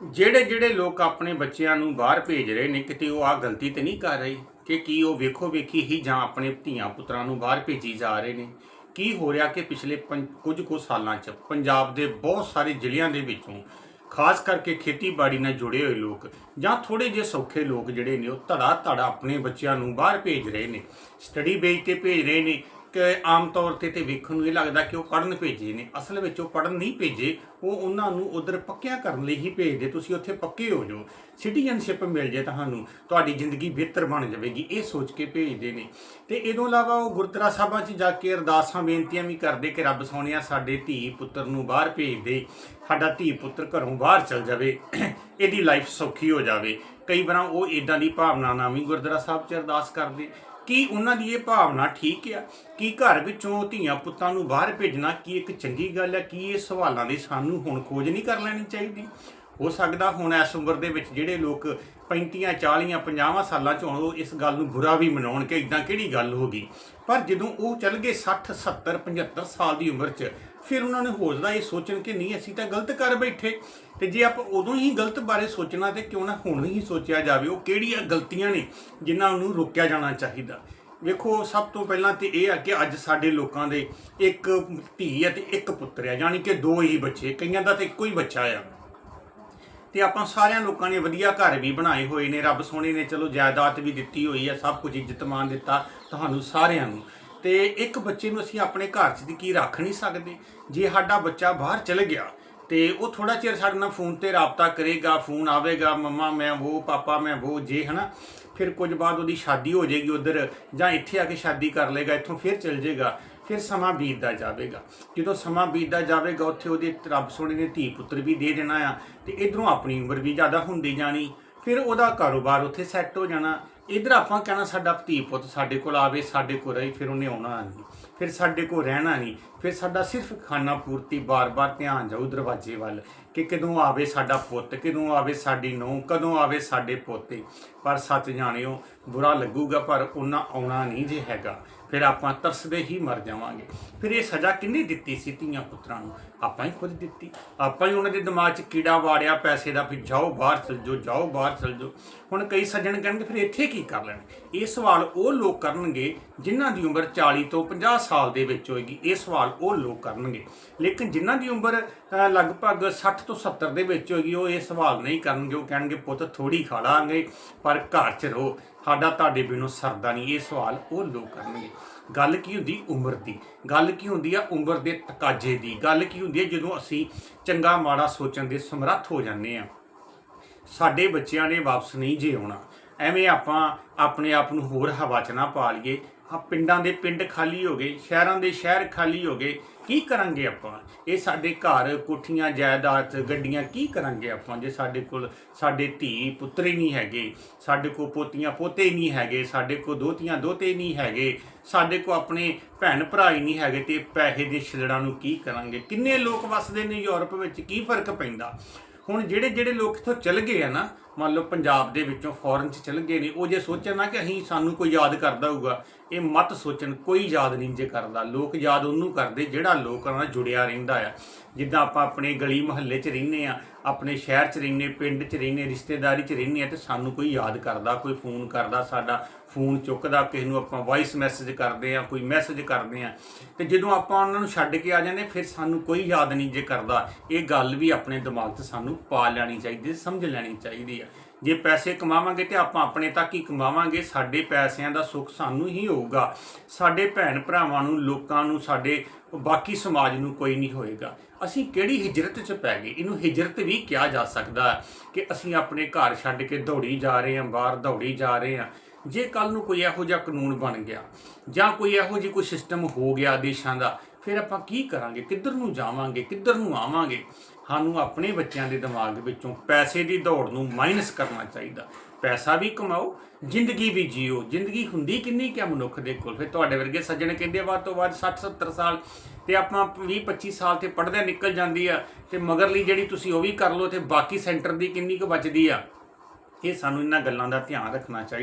ਜਿਹੜੇ ਜਿਹੜੇ ਲੋਕ ਆਪਣੇ ਬੱਚਿਆਂ ਨੂੰ ਬਾਹਰ ਭੇਜ ਰਹੇ ਨੇ, ਕਿਤੇ ਉਹ ਆ ਗਲਤੀ ਤੇ ਨਹੀਂ ਕਰ ਰਹੇ ਕਿ ਕੀ ਉਹ ਵੇਖੋ ਵੇਖੀ ਹੀ ਜਾਂ ਆਪਣੇ ਧੀਆਂ ਪੁੱਤਰਾਂ ਨੂੰ ਬਾਹਰ ਭੇਜੀ ਜਾ ਰਹੇ ਨੇ? ਕੀ ਹੋ ਰਿਹਾ ਕਿ ਪਿਛਲੇ ਪੰ- ਕੁਝ ਕੁ ਸਾਲਾਂ 'ਚ ਪੰਜਾਬ ਦੇ ਬਹੁਤ ਸਾਰੇ ਜ਼ਿਲ੍ਹਿਆਂ ਦੇ ਵਿੱਚੋਂ ਖਾਸ ਕਰਕੇ ਖੇਤੀਬਾੜੀ ਨਾਲ ਜੁੜੇ ਹੋਏ ਲੋਕ ਜਾਂ ਥੋੜੇ ਜਿਹੇ ਸੌਖੇ ਲੋਕ ਜਿਹੜੇ ਨੇ, ਉਹ ਧੜਾ ਧੜਾ ਆਪਣੇ ਬੱਚਿਆਂ ਨੂੰ ਬਾਹਰ ਭੇਜ ਰਹੇ ਨੇ, ਸਟੱਡੀ ਬੇਸ ਤੇ ਭੇਜ ਰਹੇ ਨੇ ਕਿ ਆਮ ਤੌਰ ਤੇ ਤੇ ਵੇਖਣ ਨੂੰ ਇਹ ਲੱਗਦਾ ਕਿ ਉਹ ਪੜਨ ਭੇਜੇ ਨੇ। ਅਸਲ ਵਿੱਚ ਉਹ ਪੜਨ ਨਹੀਂ ਭੇਜੇ, ਉਹ ਉਹਨਾਂ ਨੂੰ ਉਧਰ ਪੱਕਿਆ ਕਰਨ ਲਈ ਹੀ ਭੇਜਦੇ। ਤੁਸੀਂ ਉੱਥੇ ਪੱਕੇ ਹੋ ਜਾਓ। ਸਿਟੀਜ਼ਨਸ਼ਿਪ ਮਿਲ ਜੇ ਤੁਹਾਨੂੰ, ਤੁਹਾਡੀ ਜ਼ਿੰਦਗੀ ਬਿਹਤਰ ਬਣ ਜਾਵੇਗੀ। ਇਹ ਸੋਚ ਕੇ ਭੇਜਦੇ ਨੇ। ਤੇ ਇਹਦੋਂ ਇਲਾਵਾ ਉਹ ਗੁਰਦੁਆਰਾ ਸਾਹਿਬਾਂ 'ਚ ਜਾ ਕੇ ਅਰਦਾਸਾਂ, ਬੇਨਤੀਆਂ ਵੀ ਕਰਦੇ ਕਿ ਰੱਬ ਸੋਹਣਿਆ ਸਾਡੇ ਧੀ ਪੁੱਤਰ ਨੂੰ ਬਾਹਰ ਭੇਜ ਦੇ। ਸਾਡਾ ਧੀ ਪੁੱਤਰ ਘਰੋਂ ਬਾਹਰ ਚਲ ਜਾਵੇ। ਇਹਦੀ ਲਾਈਫ ਸੌਖੀ ਹੋ ਜਾਵੇ। ਕਈ ਵਾਰ ਉਹ ਇਦਾਂ ਦੀ ਭਾਵਨਾ ਨਾਲ ਵੀ ਗੁਰਦੁਆਰਾ ਸਾਹਿਬ 'ਚ ਅਰਦਾਸ ਕਰਦੇ। ਕੀ ਉਹਨਾਂ ਦੀ ਇਹ ਭਾਵਨਾ ਠੀਕ ਆ? ਕੀ ਘਰ ਵਿੱਚੋਂ ਧੀਆਂ ਪੁੱਤਾਂ ਨੂੰ ਬਾਹਰ ਭੇਜਣਾ ਕੀ ਇੱਕ ਚੰਗੀ ਗੱਲ ਹੈ ਕੀ ਇਹ ਸਵਾਲਾਂ ਦੀ ਸਾਨੂੰ ਹੁਣ ਖੋਜ ਨਹੀਂ ਕਰ ਲੈਣੀ ਚਾਹੀਦੀ? ਹੋ ਸਕਦਾ ਹੁਣ ਇਸ ਉਮਰ ਦੇ ਵਿੱਚ ਜਿਹੜੇ ਲੋਕ 35 40 50 ਸਾਲਾਂ ਚ ਹੋਣ, ਉਹ ਇਸ ਗੱਲ ਨੂੰ ਬੁਰਾ ਵੀ ਮਨਾਉਣ ਕਿ ਇਦਾਂ ਕਿਹੜੀ ਗੱਲ ਹੋ ਗਈ? ਪਰ ਜਦੋਂ ਉਹ ਚੱਲ ਗਏ 60 70 75 ਸਾਲ ਦੀ ਉਮਰ 'ਚ ਫਿਰ ਉਹਨਾਂ ਨੇ ਹੋ ਹੌਸਲਾ ਇਹ ਸੋਚਣ ਕਿ ਨਹੀਂ, ਅਸੀਂ ਤਾਂ ਗਲਤ ਕਰ ਬੈਠੇ। ਤੇ ਜੇ ਆਪਾਂ ਉਦੋਂ ਹੀ ਗਲਤ ਬਾਰੇ ਸੋਚਣਾ ਤੇ ਕਿਉਂ ਨਾ ਹੁਣ ਹੀ ਸੋਚਿਆ ਜਾਵੇ, ਉਹ ਕਿਹੜੀਆਂ ਗਲਤੀਆਂ ਨੇ ਜਿਨ੍ਹਾਂ ਨੂੰ ਰੋਕਿਆ ਜਾਣਾ ਚਾਹੀਦਾ। ਵੇਖੋ, ਸਭ ਤੋਂ ਪਹਿਲਾਂ ਤੇ ਇਹ ਆ ਕਿ ਅੱਜ ਸਾਡੇ ਲੋਕਾਂ ਦੇ ਇੱਕ ਧੀ ਹੈ ਤੇ ਇੱਕ ਪੁੱਤਰ ਹੈ ਯਾਨੀ ਕਿ ਦੋ ਹੀ ਬੱਚੇ, ਕਈਆਂ ਦਾ ਤੇ ਇੱਕੋ ਹੀ ਬੱਚਾ ਆ। ਤੇ ਆਪਾਂ ਸਾਰਿਆਂ ਲੋਕਾਂ ਨੇ ਵਧੀਆ ਘਰ ਵੀ ਬਣਾਏ ਹੋਏ ਨੇ, ਰੱਬ ਸੋਹਣੇ ਨੇ, ਚਲੋ ਜਾਇਦਾਦ ਵੀ ਦਿੱਤੀ ਹੋਈ ਹੈ ਸਭ ਕੁਝ ਇੱਜ਼ਤ ਮਾਨ ਦਿੱਤਾ ਤੁਹਾਨੂੰ ਸਾਰਿਆਂ ਨੂੰ। ਤੇ ਇੱਕ ਬੱਚੇ ਨੂੰ ਅਸੀਂ ਆਪਣੇ ਘਰ 'ਚ ਦੀ ਕੀ ਰੱਖ ਨਹੀਂ ਸਕਦੇ। ਜੇ ਸਾਡਾ ਬੱਚਾ ਬਾਹਰ ਚਲ ਗਿਆ ਤੇ ਉਹ ਥੋੜਾ ਚਿਰ ਸਾਡੇ ਨਾਲ ਫੋਨ ਤੇ ਰਾਬਤਾ ਕਰੇਗਾ, ਫੋਨ ਆਵੇਗਾ, ਮੰਮਾ ਮੈਂ ਉਹ ਪਾਪਾ ਮੈਂ ਉਹ ਜੇ, ਹਨਾ। ਫਿਰ ਕੁਝ ਬਾਅਦ ਉਹਦੀ ਸ਼ਾਦੀ ਹੋ ਜਾਏਗੀ ਉਧਰ ਜਾਂ ਇੱਥੇ ਆ ਕੇ ਸ਼ਾਦੀ ਕਰ ਲੇਗਾ ਇੱਥੋਂ ਫਿਰ ਚਲ ਜਾਏਗਾ ਫਿਰ ਸਮਾਂ ਬੀਤਦਾ ਜਾਵੇਗਾ। ਜਦੋਂ ਸਮਾਂ ਬੀਤਦਾ ਜਾਵੇਗਾ, ਉੱਥੇ ਉਹਦੇ ਰੱਬ ਸੋਹਣੇ ਨੇ ਧੀ ਪੁੱਤਰ ਵੀ ਦੇ ਦੇਣਾ ਆ ਤੇ ਇਧਰੋਂ ਆਪਣੀ ਉਮਰ ਵੀ ਜ਼ਿਆਦਾ ਹੁੰਦੀ ਜਾਣੀ। ਫਿਰ ਉਹਦਾ ਕਾਰੋਬਾਰ ਉੱਥੇ ਸੈੱਟ ਹੋ ਜਾਣਾ। ਇਧਰ ਆਪਾਂ ਕਹਿਣਾ ਸਾਡਾ ਧੀ ਪੁੱਤ ਸਾਡੇ ਕੋਲ ਆਵੇ, ਸਾਡੇ ਕੋਲ ਰਹੀ, ਫਿਰ ਉਹਨੇ ਆਉਣਾ ਨਹੀਂ। ਫਿਰ ਸਾਡੇ ਕੋਲ ਰਹਿਣਾ ਨਹੀਂ। ਫਿਰ ਸਾਡਾ ਸਿਰਫ ਖਾਣਾ ਪੂਰਤੀ ਬਾਰ-ਬਾਰ ਧਿਆਨ ਜਾਊ ਦਰਵਾਜ਼ੇ ਵੱਲ ਕਿ ਕਦੋਂ ਆਵੇ ਸਾਡਾ ਪੁੱਤ, ਕਦੋਂ ਆਵੇ ਸਾਡੀ ਨੂੰਹ, ਕਦੋਂ ਆਵੇ ਸਾਡੇ ਪੋਤੇ। ਪਰ ਸੱਚ ਜਾਣਿਓ ਬੁਰਾ ਲੱਗੂਗਾ, ਪਰ ਉਹਨਾਂ ਆਉਣਾ ਨਹੀਂ ਜੇ ਹੈਗਾ। ਫਿਰ ਆਪਾਂ ਤਰਸਦੇ ਹੀ ਮਰ ਜਾਵਾਂਗੇ। ਫਿਰ ਇਹ ਸਜ਼ਾ ਕਿੰਨੇ ਦਿੱਤੀ ਸੀ ਧੀਆਂ ਪੁੱਤਰਾਂ ਨੂੰ? ਆਪਾਂ ਹੀ ਖੁਦ ਦਿੱਤੀ। ਆਪਾਂ ਹੀ ਉਹਨਾਂ ਦੇ ਦਿਮਾਗ 'ਚ ਕੀੜਾ ਵਾੜਿਆ, ਪੈਸੇ ਦਾ ਵੀ ਜਾਓ, ਬਾਹਰ ਚਲ ਜਾਓ ਜਾਓ, ਬਾਹਰ ਚਲ ਜਾਓ। ਹੁਣ ਕਈ ਸੱਜਣ ਕਹਿਣਗੇ, ਫਿਰ ਇੱਥੇ ਕੀ ਕਰ ਲੈਣ? ਇਹ ਸਵਾਲ ਉਹ ਲੋਕ ਕਰਨਗੇ ਜਿਨ੍ਹਾਂ ਦੀ ਉਮਰ 40 ਤੋਂ 50 ਸਾਲ ਦੇ ਵਿੱਚ ਹੋਏਗੀ। ਇਹ ਸਵਾਲ ਉਹ ਲੋਕ ਕਰਨਗੇ। ਲੇਕਿਨ ਜਿਨ੍ਹਾਂ ਦੀ ਉਮਰ ਲਗਭਗ 60 ਤੋਂ 70 ਦੇ ਵਿੱਚ ਹੋਏਗੀ, ਉਹ ਇਹ ਸਵਾਲ ਨਹੀਂ ਕਰਨਗੇ। ਉਹ ਕਹਿਣਗੇ, ਪੁੱਤ ਥੋੜੀ ਖਾ ਲਾਂਗੇ, ਪਰ ਘਰ 'ਚ ਰਹੋ। ਸਾਡਾ ਤੁਹਾਡੇ ਬਿਨੋਂ ਸਰਦਾ ਨਹੀਂ, ਇਹ ਸਵਾਲ ਉਹ ਲੋਕ ਕਰਨਗੇ। ਗੱਲ ਕੀ ਹੁੰਦੀ ਉਮਰ ਦੀ? ਗੱਲ ਕੀ ਹੁੰਦੀ ਆ ਉਮਰ ਦੇ ਤਕਾਜ਼ੇ ਦੀ? ਗੱਲ ਕੀ ਹੁੰਦੀ ਹੈ ਜਦੋਂ ਅਸੀਂ ਚੰਗਾ ਮਾੜਾ ਸੋਚਣ ਦੇ ਸਮਰੱਥ ਹੋ ਜਾਂਦੇ ਆ? ਸਾਡੇ ਬੱਚਿਆਂ ਨੇ ਵਾਪਸ ਨਹੀਂ ਜੇ ਆਉਣਾ। ਐਵੇਂ ਆਪਾਂ ਆਪਣੇ ਆਪ ਨੂੰ ਹੋਰ ਹਵਾ 'ਚ ਨਾ ਪਾ ਲਈਏ। ਪਿੰਡਾਂ ਦੇ ਪਿੰਡ ਖਾਲੀ ਹੋ ਗਏ, ਸ਼ਹਿਰਾਂ ਦੇ ਸ਼ਹਿਰ ਖਾਲੀ ਹੋ ਗਏ, ਕੀ ਕਰਾਂਗੇ ਆਪਾਂ? ਇਹ ਸਾਡੇ ਘਰ ਕੋਠੀਆਂ, ਜਾਇਦਾਦ, ਗੱਡੀਆਂ ਕੀ ਕਰਾਂਗੇ ਆਪਾਂ ਜੇ ਸਾਡੇ ਕੋਲ ਸਾਡੇ ਧੀ ਪੁੱਤਰ ਹੀ ਨਹੀਂ ਹੈਗੇ, ਸਾਡੇ ਕੋਲ ਪੋਤੀਆਂ ਪੋਤੇ ਨਹੀਂ ਹੈਗੇ, ਸਾਡੇ ਕੋਲ ਦੋਤੀਆਂ ਦੋਤੇ ਨਹੀਂ ਹੈਗੇ, ਸਾਡੇ ਕੋਲ ਆਪਣੇ ਭੈਣ ਭਰਾ ਹੀ ਨਹੀਂ ਹੈਗੇ ਤੇ ਪੈਸੇ ਦੇ ਛਿਲੜਾਂ ਨੂੰ ਕੀ ਕਰਾਂਗੇ? ਕਿੰਨੇ ਲੋਕ ਵੱਸਦੇ ਨੇ ਯੂਰਪ ਵਿੱਚ? ਕੀ ਫ਼ਰਕ ਪੈਂਦਾ? ਹੁਣ ਜਿਹੜੇ ਜਿਹੜੇ ਲੋਕ ਇੱਥੋਂ ਚਲ ਗਏ ਆ ਨਾ, ਮੰਨ ਲਓ ਪੰਜਾਬ ਦੇ ਵਿੱਚੋਂ ਫੋਰਨ ਚ ਚਲ ਗਏ ਨੇ, ਉਹ ਜੇ ਸੋਚਣ ਨਾ ਕਿ ਅਸੀਂ, ਸਾਨੂੰ ਕੋਈ ਯਾਦ ਕਰਦਾ ਹੋਊਗਾ ਇਹ ਮਤ ਸੋਚਣ ਕੋਈ ਯਾਦ ਨਹੀਂ ਜੇ ਕਰਦਾ। ਲੋਕ ਯਾਦ ਉਹਨੂੰ ਕਰਦੇ, ਜਿਹੜਾ ਲੋਕਾਂ ਨਾਲ ਜੁੜਿਆ ਰਹਿੰਦਾ ਆ। ਜਿੱਦਾਂ ਆਪਾਂ ਆਪਣੇ ਗਲੀ ਮੁਹੱਲੇ 'ਚ ਰਹਿੰਦੇ ਆ, ਆਪਣੇ ਸ਼ਹਿਰ 'ਚ ਰਹਿੰਦੇ, ਪਿੰਡ 'ਚ ਰਹਿੰਦੇ, ਰਿਸ਼ਤੇਦਾਰੀ 'ਚ ਰਹਿੰਦੇ ਆ ਤੇ ਸਾਨੂੰ ਕੋਈ ਯਾਦ ਕਰਦਾ, ਕੋਈ ਫੋਨ ਕਰਦਾ, ਸਾਡਾ ਫੋਨ ਚੁੱਕਦਾ, ਕਿਸੇ ਨੂੰ ਆਪਾਂ ਵਾਇਸ ਮੈਸੇਜ ਕਰਦੇ ਆ, ਕੋਈ ਮੈਸੇਜ ਕਰਦੇ ਆ। ਤੇ ਜਦੋਂ ਆਪਾਂ ਉਹਨਾਂ ਨੂੰ ਛੱਡ ਕੇ ਆ ਜਾਂਦੇ, ਫਿਰ ਸਾਨੂੰ ਕੋਈ ਯਾਦ ਨਹੀਂ ਜੇ ਕਰਦਾ। ਇਹ ਗੱਲ ਵੀ ਆਪਣੇ ਦਿਮਾਗ 'ਚ ਸਾਨੂੰ ਪਾ ਲੈਣੀ ਚਾਹੀਦੀ, ਸਮਝ ਲੈਣੀ ਚਾਹੀਦੀ ਆ। ਜੇ ਪੈਸੇ ਕਮਾਵਾਂਗੇ ਤੇ ਆਪਾਂ ਆਪਣੇ ਤੱਕ ਹੀ ਕਮਾਵਾਂਗੇ, ਸਾਡੇ ਪੈਸਿਆਂ ਦਾ ਸੁੱਖ ਸਾਨੂੰ ਹੀ ਹੋਊਗਾ। ਸਾਡੇ ਭੈਣ ਭਰਾਵਾਂ ਨੂੰ, ਲੋਕਾਂ ਨੂੰ, ਸਾਡੇ ਬਾਕੀ ਸਮਾਜ ਨੂੰ ਕੋਈ ਨਹੀਂ ਹੋਏਗਾ। ਅਸੀਂ ਕਿਹੜੀ ਹਿਜਰਤ 'ਚ ਪੈ ਗਏ? ਇਹਨੂੰ ਹਿਜਰਤ ਵੀ ਕਿਹਾ ਜਾ ਸਕਦਾ ਹੈ ਕਿ ਅਸੀਂ ਆਪਣੇ ਘਰ ਛੱਡ ਕੇ ਦੌੜੀ ਜਾ ਰਹੇ ਹਾਂ, ਬਾਹਰ ਦੌੜੀ ਜਾ ਰਹੇ ਹਾਂ। ਜੇ ਕੱਲ ਨੂੰ ਕੋਈ ਇਹੋ ਜਿਹਾ ਕਾਨੂੰਨ ਬਣ ਗਿਆ ਜਾਂ ਕੋਈ ਇਹੋ ਜਿਹੀ ਕੋਈ ਸਿਸਟਮ ਹੋ ਗਿਆ ਦੇਸ਼ਾਂ ਦਾ, ਫਿਰ ਆਪਾਂ ਕੀ ਕਰਾਂਗੇ? ਕਿੱਧਰ ਨੂੰ ਜਾਵਾਂਗੇ? ਕਿੱਧਰ ਨੂੰ ਆਵਾਂਗੇ? ਸਾਨੂੰ ਆਪਣੇ ਬੱਚਿਆਂ ਦੇ ਦਿਮਾਗ ਵਿੱਚੋਂ ਪੈਸੇ ਦੀ ਦੌੜ ਨੂੰ ਮਾਈਨਸ ਕਰਨਾ ਚਾਹੀਦਾ। ਪੈਸਾ ਵੀ ਕਮਾਓ, ਜ਼ਿੰਦਗੀ ਵੀ ਜੀਓ। ਜ਼ਿੰਦਗੀ ਹੁੰਦੀ ਕਿੰਨੀ ਕਿਆ ਮਨੁੱਖ ਦੇ ਕੋਲ? ਫਿਰ ਤੁਹਾਡੇ ਵਰਗੇ ਸੱਜਣ ਕਹਿੰਦੇ ਵੱਧ ਤੋਂ ਵੱਧ 60 70 ਸਾਲ ਤੇ ਆਪਾਂ 20 25 ਸਾਲ ਤੇ ਪੜਦੇ ਨਿਕਲ ਜਾਂਦੀ ਆ ਤੇ ਮਗਰਲੀ ਜਿਹੜੀ ਤੁਸੀਂ ਉਹ ਵੀ ਕਰ ਲਓ ਤੇ ਬਾਕੀ ਸੈਂਟਰ ਦੀ ਕਿੰਨੀ ਕੁ ਬਚਦੀ ਆ। ਇਹ ਸਾਨੂੰ ਇਹਨਾਂ ਗੱਲਾਂ ਦਾ ਧਿਆਨ ਰੱਖਣਾ ਚਾਹੀਦਾ।